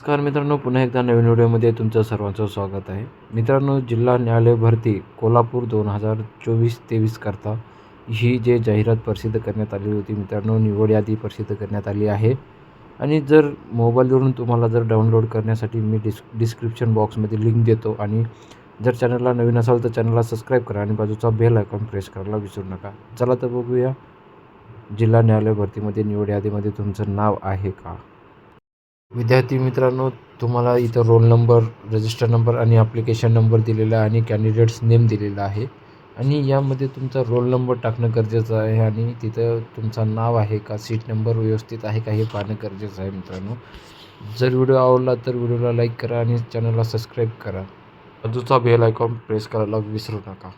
नमस्कार मित्रांनो पुन्हा एकदा नवीन व्हिडिओमध्ये तुमचं सर्वांचं स्वागत आहे. मित्रांनो जिल्हा न्यायालय भरती कोल्हापूर दोन हजार चोवीस तेवीस करता ही जे जाहिरात प्रसिद्ध करण्यात आली होती मित्रांनो निवड यादी प्रसिद्ध करण्यात आली आहे. आणि जर मोबाईलवरून तुम्हाला जर डाउनलोड करण्यासाठी मी डिस् डिस्क्रिप्शन बॉक्समध्ये लिंक देतो आणि जर चॅनलला नवीन असाल तर चॅनलला सबस्क्राईब करा आणि बाजूचा बेल आयकॉन प्रेस करायला विसरू नका. चला तर बघूया जिल्हा न्यायालय भरतीमध्ये निवड यादीमध्ये तुमचं नाव आहे का? विद्यार्थी मित्रांनो तुम्हाला इथं रोल नंबर रजिस्टर नंबर आणि ॲप्लिकेशन नंबर दिलेला आहे आणि कॅन्डिडेट्स नेम दिलेला आहे. आणि यामध्ये तुमचा रोल नंबर टाकणं गरजेचं आहे आणि तिथं तुमचं नाव आहे का सीट नंबर व्यवस्थित आहे का हे पाहणं गरजेचं आहे मित्रांनो. जर व्हिडिओ आवडला तर व्हिडिओला लाईक करा आणि चॅनलला सबस्क्राईब करा. बाजूचा बेल आयकॉन प्रेस करायला विसरू नका.